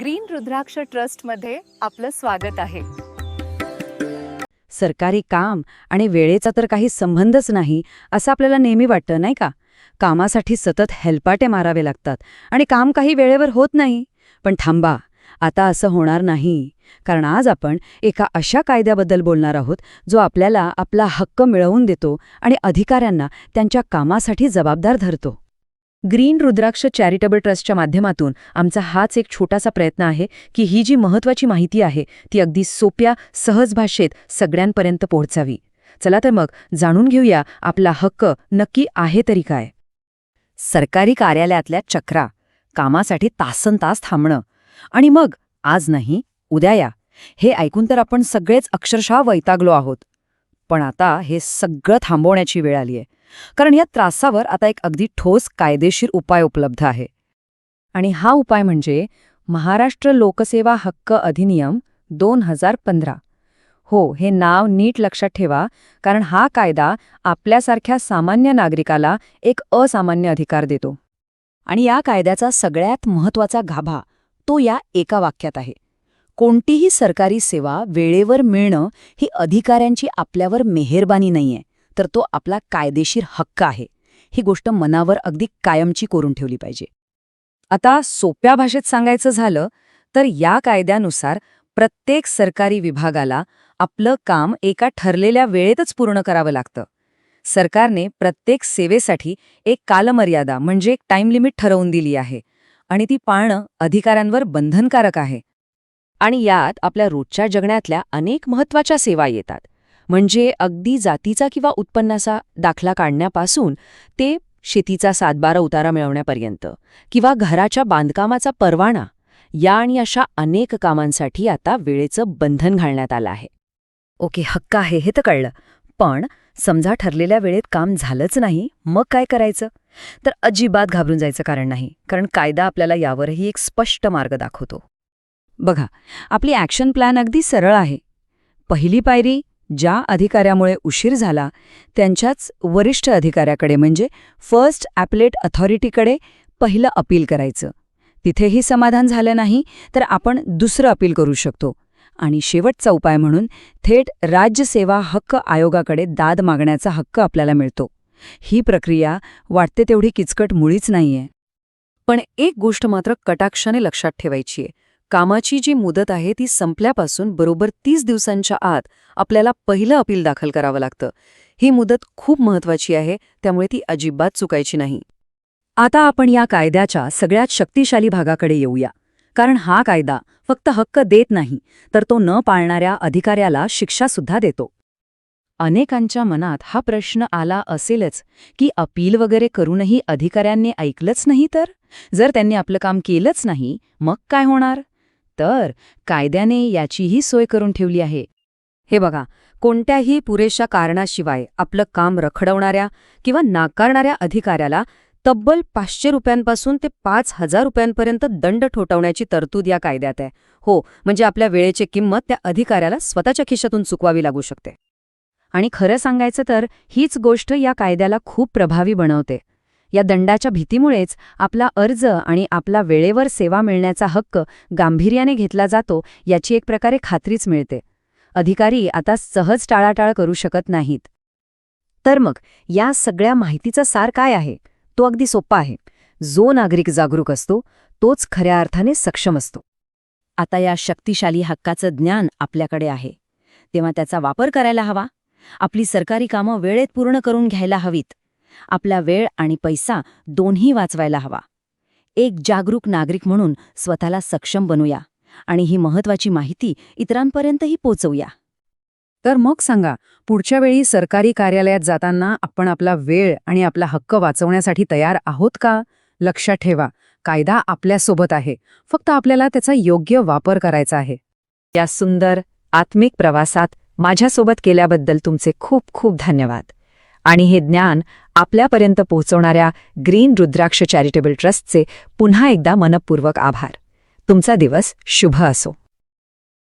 Green रुद्राक्ष ट्रस्टमध्ये आपलं स्वागत आहे. सरकारी काम आणि वेळेचा तर काही संबंधच नाही असं आपल्याला नेहमी वाटतं नाही का? कामासाठी सतत हेलपाटे मारावे लागतात आणि काम काही वेळेवर होत नाही. पण थांबा आता असं होणार नाही. कारण आज आपण एका अशा कायद्याबद्दल बोलणार आहोत जो आपल्याला आपला हक्क मिळवून देतो आणि अधिकाऱ्यांना त्यांच्या कामासाठी जबाबदार धरतो. ग्रीन रुद्राक्ष चॅरिटेबल ट्रस्टच्या माध्यमातून आमचा हाच एक छोटासा प्रयत्न आहे की ही जी महत्वाची माहिती आहे ती अगदी सोप्या सहज भाषेत सगळ्यांपर्यंत पोहोचावी. चला तर मग जाणून घेऊया आपला हक्क नक्की आहे तरी काय. सरकारी कार्यालयातल्या चक्रा कामासाठी तासन तास थांबणं. आणि मग आज नाही उद्या या. हे ऐकून तर आपण सगळेच अक्षरशः वैतागलो आहोत. पण आता हे सगळं थांबवण्याची वेळ आलीय. कारण या त्रासावर आता एक अगदी ठोस कायदेशीर उपाय उपलब्ध आहे. आणि हा उपाय म्हणजे महाराष्ट्र लोकसेवा हक्क अधिनियम दोन हजार पंधरा. हो हे नाव नीट लक्षात ठेवा कारण हा कायदा आपल्यासारख्या सामान्य नागरिकाला एक असामान्य अधिकार देतो. आणि या कायद्याचा सगळ्यात महत्त्वाचा गाभा तो या एका वाक्यात आहे. कोणतीही सरकारी सेवा वेळेवर मिळणं ही अधिकाऱ्यांची आपल्यावर मेहेरबानी नाहीये. तर तो आपला कायदेशीर हक्क आहे. ही गोष्ट मनावर अगदी कायमची करून ठेवली पाहिजे. आता सोप्या भाषेत सांगायचं झालं तर या कायद्यानुसार प्रत्येक सरकारी विभागाला आपलं काम एका ठरलेल्या वेळेतच पूर्ण करावं लागतं. सरकारने प्रत्येक सेवेसाठी एक कालमर्यादा म्हणजे एक टाइम लिमिट ठरवून दिली आहे आणि ती पाळणं अधिकाऱ्यांवर बंधनकारक आहे. आणि यात आपल्या रोजच्या जगण्यातल्या अनेक महत्त्वाच्या सेवा येतात. म्हणजे अगदी जातीचा किंवा उत्पन्नाचा दाखला काढण्यापासून ते शेतीचा सातबारा उतारा मिळवण्यापर्यंत किंवा घराच्या बांधकामाचा परवाना या आणि अशा अनेक कामांसाठी आता वेळेचं बंधन घालण्यात आलं आहे. ओके हक्क आहे हे तर कळलं. पण समजा ठरलेल्या वेळेत काम झालंच नाही मग काय करायचं? तर अजिबात घाबरून जायचं कारण नाही कारण कायदा आपल्याला यावरही एक स्पष्ट मार्ग दाखवतो. बघा आपली ॲक्शन प्लॅन अगदी सरळ आहे. पहिली पायरी ज्या अधिकाऱ्यामुळे उशीर झाला त्यांच्याच वरिष्ठ अधिकाऱ्याकडे म्हणजे फर्स्ट ॲपलेट अथॉरिटीकडे पहिलं अपील करायचं. तिथेही समाधान झालं नाही तर आपण दुसरं अपील करू शकतो. आणि शेवटचा उपाय म्हणून थेट राज्य सेवा हक्क आयोगाकडे दाद मागण्याचा हक्क आपल्याला मिळतो. ही प्रक्रिया वाटते तेवढी किचकट मुळीच नाहीये. पण एक गोष्ट मात्र कटाक्षाने लक्षात ठेवायची आहे कामाची जी मुदत आहे ती संपल्यापासून बरोबर तीस दिवसांच्या आत आपल्याला पहिलं अपील दाखल करावं लागतं. ही मुदत खूप महत्वाची आहे त्यामुळे ती अजिबात चुकायची नाही. आता आपण या कायद्याच्या सगळ्यात शक्तिशाली भागाकडे येऊया. कारण हा कायदा फक्त हक्क देत नाही तर तो न पाळणाऱ्या अधिकाऱ्याला शिक्षासुद्धा देतो. अनेकांच्या मनात हा प्रश्न आला असेलच की अपील वगैरे करूनही अधिकाऱ्यांनी ऐकलंच नाही तर? जर त्यांनी आपलं काम केलंच नाही मग काय होणार? तर कायद्याने याचीही सोय करून ठेवली आहे. हे बघा कोणत्याही पुरेशा कारणाशिवाय आपलं काम रखडवणाऱ्या किंवा नाकारणाऱ्या अधिकाऱ्याला तब्बल पाचशे रुपयांपासून ते पाच हजार रुपयांपर्यंत दंड ठोठावण्याची तरतूद या कायद्यात आहे. हो म्हणजे आपल्या वेळेची किंमत त्या अधिकाऱ्याला स्वतःच्या खिशातून चुकवावी लागू शकते. आणि खरं सांगायचं तर हीच गोष्ट या कायद्याला खूप प्रभावी बनवते. या दंडाच्या भीतीमुळेच आपला अर्ज आणि आपला वेळेवर सेवा मिळण्याचा हक्क गांभीर्याने घेतला जातो याची एक प्रकारे खात्रीच मिळते. अधिकारी आता सहज टाळाटाळ करू शकत नाहीत. तर मग या सगळ्या माहितीचा सार काय आहे? तो अगदी सोपा आहे. जो नागरिक जागरूक असतो तोच खऱ्या अर्थाने सक्षम असतो. आता या शक्तिशाली हक्काचं ज्ञान आपल्याकडे आहे. तेव्हा त्याचा वापर करायला हवा. आपली सरकारी कामं वेळेत पूर्ण करून घ्यायला हवीत. आपला वेळ आणि पैसा दोन्ही वाचवायला हवा. एक जागरूक नागरिक म्हणून स्वतःला सक्षम बनूया आणि ही महत्वाची माहिती इतरांपर्यंतही पोचवूया. तर मग सांगा पुढच्या वेळी सरकारी कार्यालयात जाताना आपण आपला वेळ आणि आपला हक्क वाचवण्यासाठी तयार आहोत का? लक्षात ठेवा कायदा आपल्यासोबत आहे फक्त आपल्याला त्याचा योग्य वापर करायचा आहे. या सुंदर आत्मिक प्रवासात माझ्यासोबत केल्याबद्दल तुमचे खूप खूप धन्यवाद. आणि हे ज्ञान आपल्यापर्यंत पोहोचवणाऱ्या ग्रीन रुद्राक्ष चॅरिटेबल ट्रस्टचे पुन्हा एकदा मनपूर्वक आभार. तुमचा दिवस शुभ असो.